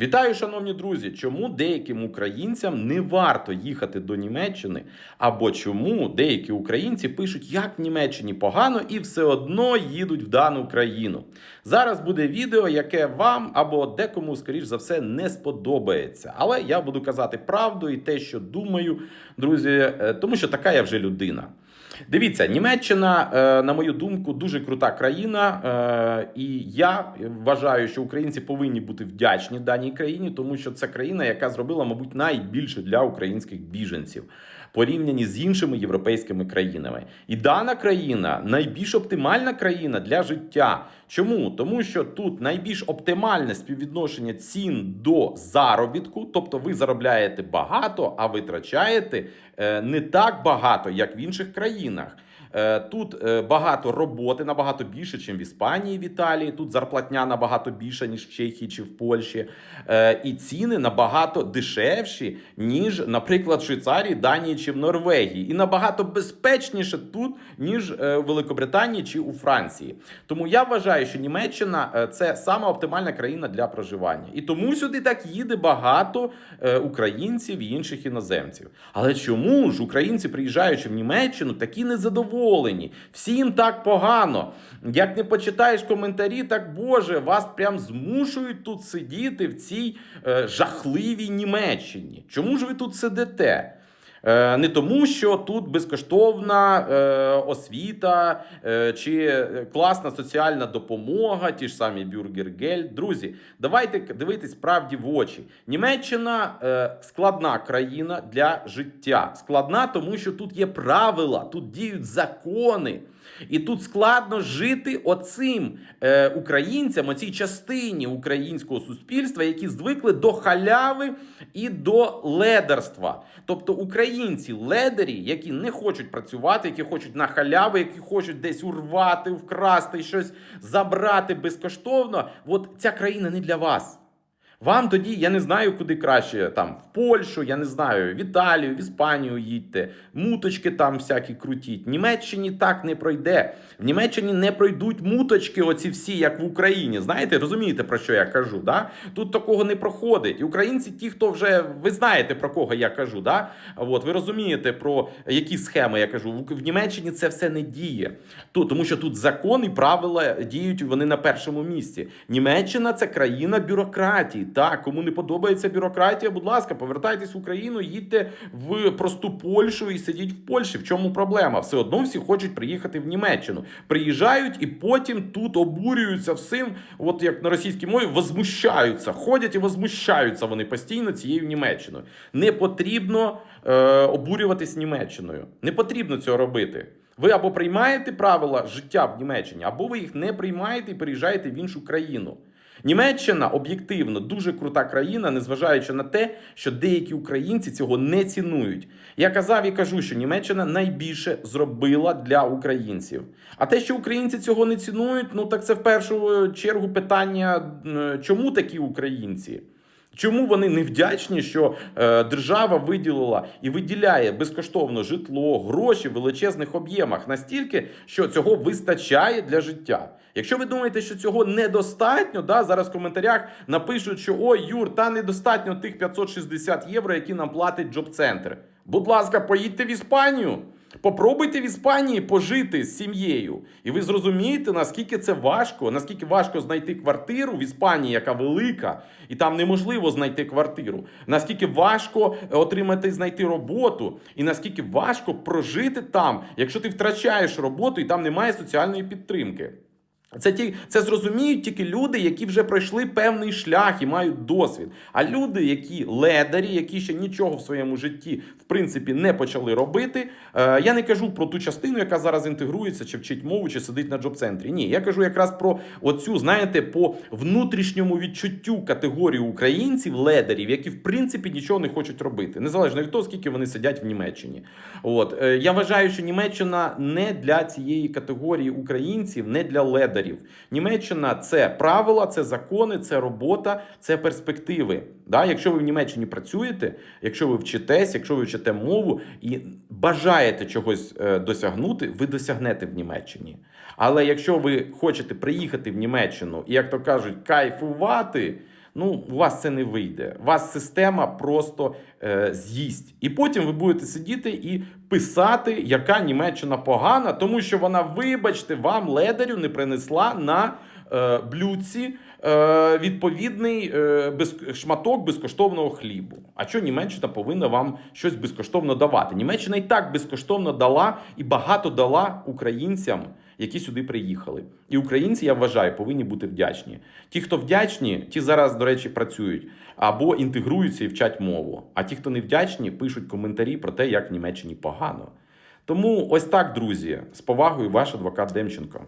Вітаю, шановні друзі! Чому деяким українцям не варто їхати до Німеччини? Або чому деякі українці пишуть, як в Німеччині погано, і все одно їдуть в дану країну? Зараз буде відео, яке вам або декому, скоріш за все, не сподобається. Але я буду казати правду і те, що думаю, друзі, е, тому що така я вже людина. Дивіться, Німеччина, е, на мою думку, дуже крута країна, е, і я вважаю, що українці повинні бути вдячні даній країні, тому що це країна, яка зробила, мабуть, найбільше для українських біженців порівняні з іншими європейськими країнами. І дана країна найбільш оптимальна країна для життя. Чому? Тому що тут найбільш оптимальне співвідношення цін до заробітку, тобто ви заробляєте багато, а витрачаєте е, не так багато, як в інших країнах. Е, Тут е, багато роботи набагато більше, ніж в Іспанії, в Італії. Тут зарплатня набагато більша, ніж в Чехії чи в Польщі. Е, І ціни набагато дешевші, ніж, наприклад, в Швейцарії, Данії чи в Норвегії. І набагато безпечніше тут, ніж е, в Великобританії чи у Франції. Тому я вважаю, що Німеччина е, це сама оптимальна країна для проживання. І тому сюди так їде багато е, українців і інших іноземців. Але чому ж українці, приїжджаючи в Німеччину, такі незадоволені? Всім так погано. Як не почитаєш коментарі, так Боже, вас прям змушують тут сидіти в цій е, жахливій Німеччині. Чому ж ви тут сидите? Е, Не тому, що тут безкоштовна е, освіта е, чи класна соціальна допомога, ті ж самі бюргергель. Друзі, давайте дивитись правді в очі. Німеччина складна країна для життя. Складна, тому що тут є правила, тут діють закони. І тут складно жити оцим е, українцям, оцій частині українського суспільства, які звикли до халяви і до ледерства. Тобто українці ледері, які не хочуть працювати, які хочуть на халяву, які хочуть десь урвати, вкрасти щось забрати безкоштовно. От ця країна не для вас. Вам тоді я не знаю, куди краще там в Польщу, я не знаю, в Італію, в Іспанію їдьте, муточки там всякі крутіть. В Німеччині так не пройде. В Німеччині не пройдуть муточки, оці всі, як в Україні. Знаєте, розумієте про що я кажу? Да? Тут такого не проходить. І українці, ті, хто вже ви знаєте про кого я кажу, да? От ви розумієте про які схеми я кажу. В Німеччині це все не діє. Тут, тому що тут закон і правила діють вони на першому місці. Німеччина це країна бюрократії. Так, кому не подобається бюрократія, будь ласка, повертайтесь в Україну, їдьте в просту Польщу і сидіть в Польщі. В чому проблема? Все одно всі хочуть приїхати в Німеччину. Приїжджають і потім тут обурюються всім, от як на російській мові, возмущаються. Ходять і возмущаються вони постійно цією Німеччиною. Не потрібно е, обурюватись Німеччиною. Не потрібно цього робити. Ви або приймаєте правила життя в Німеччині, або ви їх не приймаєте і переїжджаєте в іншу країну. Німеччина об'єктивно дуже крута країна, незважаючи на те, що деякі українці цього не цінують. Я казав і кажу, що Німеччина найбільше зробила для українців. А те, що українці цього не цінують, ну так це в першу чергу питання, чому такі українці? Чому вони не вдячні, що е, держава виділила і виділяє безкоштовно житло, гроші в величезних об'ємах настільки, що цього вистачає для життя? Якщо ви думаєте, що цього недостатньо, да, зараз в коментарях напишуть, що ой, Юр, та недостатньо тих 560 євро, які нам платить джоб-центр. Будь ласка, поїдьте в Іспанію. Попробуйте в Іспанії пожити з сім'єю, і ви зрозумієте, наскільки це важко, наскільки важко знайти квартиру в Іспанії, яка велика, і там неможливо знайти квартиру. Наскільки важко отримати знайти роботу, і наскільки важко прожити там, якщо ти втрачаєш роботу і там немає соціальної підтримки. Це ті, це зрозуміють тільки люди, які вже пройшли певний шлях і мають досвід. А люди, які ледарі, які ще нічого в своєму житті в принципі не почали робити. Е, я не кажу про ту частину, яка зараз інтегрується, чи вчить мову, чи сидить на джоб-центрі. Ні, я кажу якраз про оцю, знаєте, по внутрішньому відчуттю категорію українців, ледарів, які в принципі нічого не хочуть робити, незалежно від того, скільки вони сидять в Німеччині. От е, я вважаю, що Німеччина не для цієї категорії українців, не для ледарів. Німеччина це правила, це закони, це робота, це перспективи. Да? Якщо ви в Німеччині працюєте, якщо ви вчитесь, якщо ви вчите мову і бажаєте чогось е, досягнути, ви досягнете в Німеччині. Але якщо ви хочете приїхати в Німеччину і, як то кажуть, кайфувати. Ну, у вас це не вийде. Вас система просто е, з'їсть. І потім ви будете сидіти і писати, яка Німеччина погана, тому що вона, вибачте, вам ледарю не принесла на е, блюдці е, відповідний е, без, шматок безкоштовного хлібу. А що Німеччина повинна вам щось безкоштовно давати? Німеччина і так безкоштовно дала і багато дала українцям, які сюди приїхали. І українці, я вважаю, повинні бути вдячні. Ті, хто вдячні, ті зараз, до речі, працюють або інтегруються і вчать мову. А ті, хто не вдячні, пишуть коментарі про те, як в Німеччині погано. Тому ось так, друзі, з повагою, ваш адвокат Демченко.